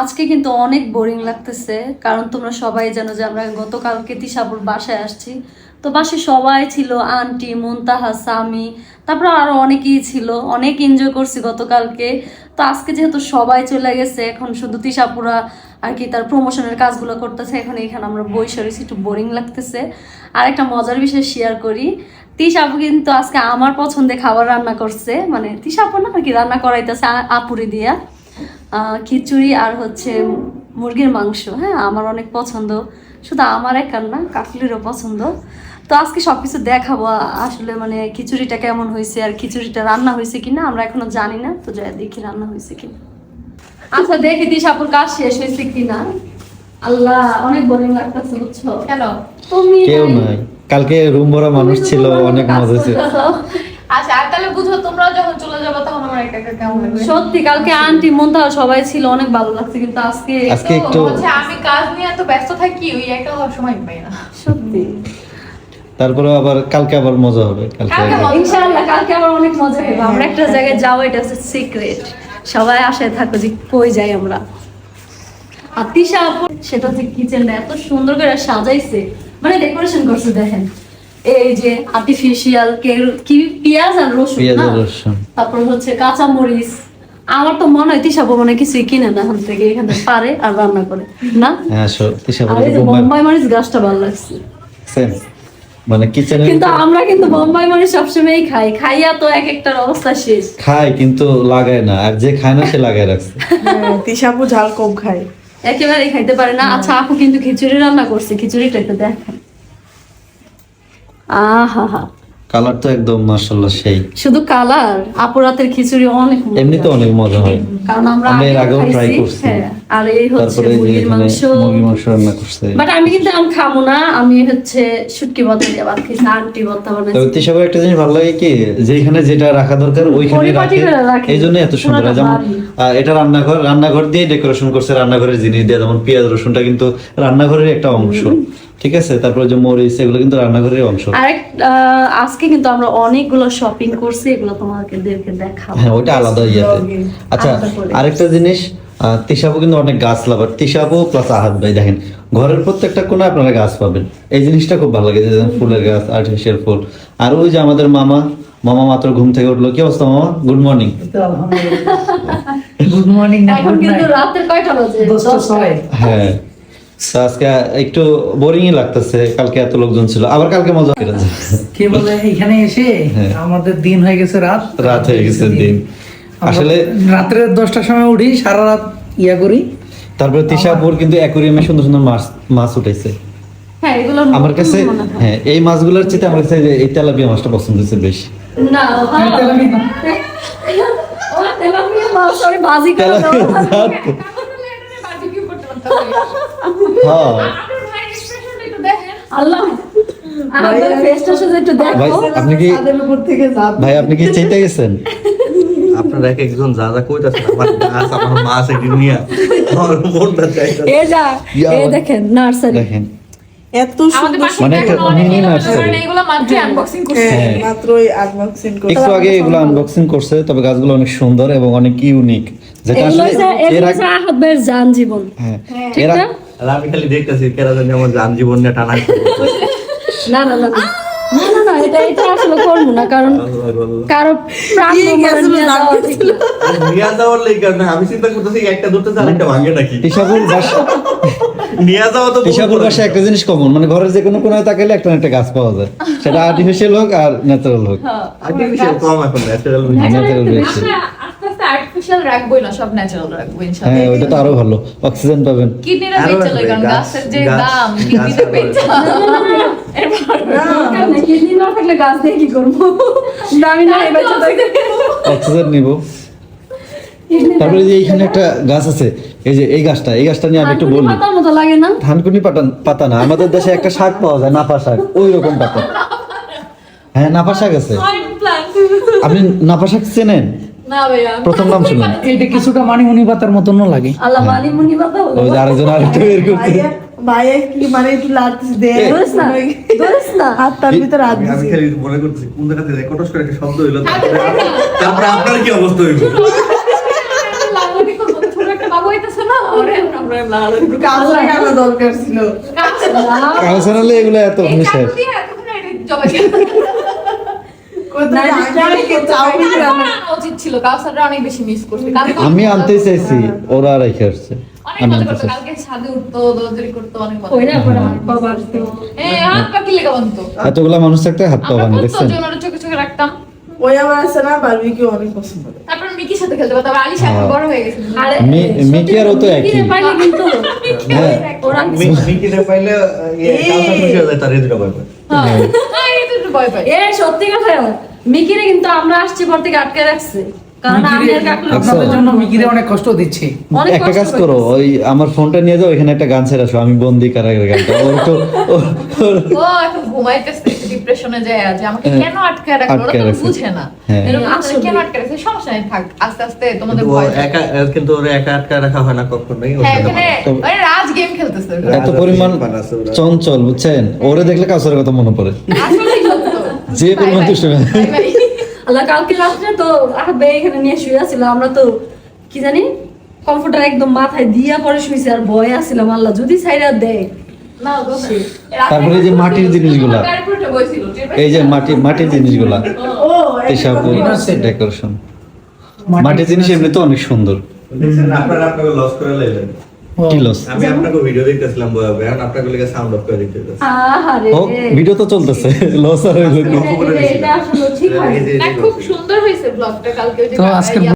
আজকে কিন্তু অনেক বোরিং লাগতেছে, কারণ তোমরা সবাই জানো যে আমরা গতকালকে তিশাপুর বাসায় আসছি। তো বাসে সবাই ছিল, আন্টি, মুনতাহা, সামি, তারপর আরও অনেকেই ছিল, অনেক এনজয় করছি গতকালকে। তো আজকে যেহেতু সবাই চলে গেছে, এখন শুধু তিশাপুরা আর কি তার প্রমোশনের কাজগুলো করতেছে, এখন এখানে আমরা বই সরেছি একটু বোরিং লাগতেছে। আর একটা মজার বিষয় শেয়ার করি, তিশাপু কিন্তু আজকে আমার পছন্দে খাবার রান্না করছে মানে তিশাপু না আর কি রান্না করাইতেছে আপুরি দিয়া। খিচুড়ি আর হচ্ছে মুরগির মাংস। হ্যাঁ আমার অনেক পছন্দ। শুধু আমার একার না কাকলিরও পছন্দ। তো আজকে সবকিছু দেখাবো আসলে মানে খিচুড়িটা কেমন হয়েছে আর খিচুড়িটা রান্না হয়েছে কিনা আমরা এখনও জানি না। তো যাই দেখি রান্না হয়েছে কিনা। আচ্ছা দেখি দিশাপুর কাজ শেষ হয়েছে কিনা। আল্লাহ অনেক বোরিং লাগতেছে বুঝছ? কেন? তুমি কেউ নাই। কালকে রুম ভরা মানুষ ছিল অনেক মজা ছিল। আচ্ছা আর তাহলে বুঝো তোমরা যখন চলে যাবে তখন আমার একা একা কেমন লাগবে? সত্যি কালকে আন্টি মন্তা সবাই ছিল অনেক ভালো লাগছে কিন্তু আজকে আজকে একটু হচ্ছে আমি কাজ নিয়ে এত ব্যস্ত থাকি ওই একা হওয়ার সময় পাই না। সত্যি। তারপরে আবার কালকে আবার মজা হবে কালকে ইনশাআল্লাহ কালকে আবার অনেক মজা হবে। আমরা একটা জায়গায় যাব এটা হচ্ছে সিক্রেট সবাই আশায় থাকো যে কই যাই আমরা। আর তিশা আপু সেটা হচ্ছে কিচেনটা এত সুন্দর করে সাজাইছে। মানে ডেকোরেশন করছে দেখেন। এই যে আর্টিফিশিয়াল কি পেঁয়াজ আর রসুন না? তারপর হচ্ছে কাঁচা মরিচ আমার তো মনে হয় মানে কিছুই কিনে না এখান থেকে এখান থেকে পারে আর রান্না করে না? হ্যাঁ বোম্বাই মরিচ গাছটা ভালো লাগছে। মানে কিচেনে কিন্তু আমরা কিন্তু বোম্বাই মরিচ সবসময়ই খাই। খাইয়া তো এক একটার অবস্থা শেষ। খায় কিন্তু লাগায় না। আর যে খায় না সে লাগায় রাখছে। হ্যাঁ, তিশাপু ঝাল কম খায়। একেবারেই খাইতে পারে না। আচ্ছা আপু কিন্তু খিচুড়ি রান্না করছে। খিচুড়িটা একটু দেখেন। আহা হা কালার তো একদম সেই। শুধু কালার আপুর হাতের খিচুড়ি অনেক। এমনি তো অনেক মজা হয়। কারণ আমরা এর আগেও খাইছি, করছি। হ্যাঁ, আর এই হচ্ছে মুরগির মাংস। মুরগির মাংস রান্না করছে। বাট আমি কিন্তু আমি খাব না আমি হচ্ছে শুটকি ভর্তা দিয়ে ভাত আন্টি ভর্তা বানাইছি। তিসাবের একটা জিনিস ভালো লাগে কি যেখানে যেটা রাখা দরকার ওইখানে রাখে। এই জন্য এত সুন্দর যেমন এটা রান্নাঘর রান্নাঘর দিয়ে ডেকোরেশন করছে রান্নাঘরের জিনিস দিয়ে। যেমন পেঁয়াজ রসুনটা কিন্তু রান্নাঘরের একটা অংশ। ঠিক আছে? তারপরে যে মরিচ এগুলো কিন্তু রান্নাঘরের অংশ। আরেক আজকে কিন্তু আমরা অনেকগুলো শপিং করছি এগুলো তোমাদেরকে দেখাবো। হ্যাঁ ওইটা আলাদা ইয়েতে। আচ্ছা আরেকটা জিনিস তিশাবু কিন্তু অনেক গাছ লাভার। তিশাবু প্লাস আহাত ভাই দেখেন ঘরের প্রত্যেকটা কোনায় আপনারা গাছ পাবেন। এই জিনিসটা খুব ভালো লাগে যে যেমন ফুলের গাছ আর্টিফিশিয়াল ফুল। আর ওই যে আমাদের মামা মামা মাত্র ঘুম থেকে উঠল। কি অবস্থা মামা? গুড মর্নিং গুড মর্নিং এখন কিন্তু রাতের কয়টা বাজে? হ্যাঁ। আজকে একটু বোরিংই লাগতেছে। কালকে এত লোকজন ছিল। আবার কালকে মজা কে বলে? এখানে এসে হ্যাঁ। আমাদের দিন হয়ে গেছে রাত। রাত হয়ে গেছে দিন। আসলে রাত্রে দশটার সময় উঠি সারা রাত ইয়া করি। তারপরে তিশাপুর কিন্তু অ্যাকুরিয়ামে সুন্দর সুন্দর মাছ মাছ উঠেছে। হ্যাঁ এগুলো আমার কাছে হ্যাঁ। এই মাছগুলোর চেয়ে আমার কাছে এই তেলাপিয়া মাছটা পছন্দ হচ্ছে বেশি। না হ্যাঁ। তেলাপিয়া মাছ, sorry, ভাজি করে দাও। হ্যাঁ। আপনার ভাইয়ের এক্সপ্রেশনটা একটু দেখেন। আল্লাহ। আমাদের ফেসটা শুধু একটু ভাই দেখো। আপনি কি ছাদের উপর থেকে ঝাঁপ ভাই আপনি কি চাইতে গেছেন? আপনারা এক একজন যা যা কইতাছেন আমার গাছ আমার মাছ একদিন নিয়ে আমার মনটা চাইছে এ যা দেখেন নার্সারি দেখেন। এত সুন্দর মানে এগুলো মাত্র আনবক্সিং করছে। হ্যাঁ। হ্যাঁ। মাত্রই আনবক্সিং করে একটু আগে এগুলো আনবক্সিং করছে তবে গাছগুলো অনেক সুন্দর এবং অনেক ইউনিক যেটা আসলে এর ভাইয়ের জীবন। হ্যাঁ। এরা আর আমি খালি দেখতেছি কেরা জানি আমার যান জীবন নিয়ে টানা না না না না। না, না, না, এটা এটা আসলে করব না কারণ কারও প্রাণ দিয়ে ভ্রমণে গেছিল, নিয়ে যাওয়া জানতে ঠিক না। নিয়ে যাওয়ার লেগে কারণ আমি চিন্তা করতেছি একটা দুটো চার একটা ভাঙে নাকি? তিশাপুর বাসা নিয়ে যাওয়া তো একটা জিনিস কমন মানে ঘরের যে কোনো কোনায় তাকালে একটা না একটা গাছ পাওয়া যায়। সেটা আর্টিফিশিয়াল হোক আর ন্যাচারাল হোক। আর্টিফিশিয়াল কম এখন ন্যাচারাল ন্যাচারাল বেশি। আর্টিফিশিয়াল রাখবোই না সব ন্যাচারাল রাখব ইনশাআল্লাহ হ্যাঁ ওইটা তো আরও ভালো। অক্সিজেন পাবেন। কিডনিটা বেঁচে কারণ গাছের যে দাম বেঁচে নেই, না থাকলে গাছ দিয়ে কি করব? দামি না এই বাচ্চা অক্সিজেন নিব। তারপরে যে এইখানে একটা গাছ। আছে এই যে এই গাছটা এই গাছটা নিয়ে আমি একটু বলি। পাতার মতো লাগে না? ধানকুনি পাতা পাতা না আমাদের দেশে একটা শাক পাওয়া যায় নাপা শাক ওই রকম পাতা। হ্যাঁ নাপা শাক আছে। আপনি নাপা শাক চেনেন? প্রথম নাম শুনুন। এটা কিছুটা মানিমুনি পাতার মতনও লাগে। আল্লাহ মালি পাতা ওই আরেকজন আরেকটু বের করতে। ভাইয়া ভাইয়া কি মানে একটু লাতিস দে। ধরিস না ধরিস না। আর তার ভিতরে হাত আমি খালি মনে করতেছি কোন জায়গা থেকে করে একটা শব্দ হইল তারপরে তারপরে আপনার কি অবস্থা হইল? লাগালাগি করব ছোট একটা বাবু হইতেছে না? ওরে আমরা লাগালো কাউসার কেন দরকার ছিল। এগুলো এত এই আমি আনতে চাইছি ওরা রেখে আসছে। হ্যাঁ এতগুলা মানুষ থাকতে হাত পা দেখছেন? চোখে চোখে রাখতাম। ওই আমার আছে না বারবিকে অনেক পছন্দ করে। তারপর মিকির সাথে খেলতে পারতাম আলিশ এখন হ্যাঁ। বড় হয়ে গেছে। আরে মিকি আর ও তো একই। মিকিরে পাইলে কিন্তু ওরা মি- মিকিরে পাইলে কাউসার খুশি হয়ে যায়, তার এই দুটো একটু ভয় পাই। এ সত্যি কথা মিকিরে কিন্তু আমরা আসছি পর থেকে আটকে রাখছে। কারণ আমি আর কাকু আপনাদের জন্য মিকিরে অনেক কষ্ট দিচ্ছি। একটা কাজ করো ওই আমার ফোনটা নিয়ে যাও এখানে একটা গান ছেড়ে আসো আমি বন্দি কারাগারের গানটা। ওর তো ও- এখন ঘুমাইতেছে ডিপ্রেশনে যায় আছে আমাকে হ্যাঁ, কেন আটকে রাখল? ওরা আটকে তো রাখছে। বুঝে না। হ্যাঁ। এরকম আসলে আসলে। কেন আটকে রাখছে? সমস্যা নেই থাক আস্তে আস্তে তোমাদের ভয় একা কিন্তু ওরা একা আটকা রাখা হয় না কখনোই হ্যাঁ রাজ গেম খেলতেছে। এত পরিমাণ চঞ্চল বুঝছেন? ওরে দেখলে কাউসারের কথা মনে পড়ে। সত্য যে পরিমাণ. দুষ্টুমি। আল্লাহ কালকে রাত্রে তো আহবে এখানে নিয়ে শুয়ে আছিল আমরা তো কি জানি কমফোর্টার একদম মাথায় দিয়া পরে শুয়েছি আর ভয় আসছিলাম। আল্লাহ যদি সাইরা দেয়। তারপরে যে মাটির জিনিসগুলা। এই যে মাটি মাটির জিনিসগুলা ও এসব ডেকোরেশন মাটির জিনিস। এমনি তো অনেক সুন্দর। আপনারা আপনাকে লস করে লাইলেন। কি লস আমি আপনাকে ভিডিও দেখতেছিলাম বয়া বয়া, এখন আপনাকে লেগে সাউন্ড অফ করে দিতে আহারে ও ভিডিও তো চলতেছে লস আর হইল? এটা- আসলে ঠিক হয়। না, খুব সুন্দর হয়েছে ব্লগটা কালকে তো ইয়া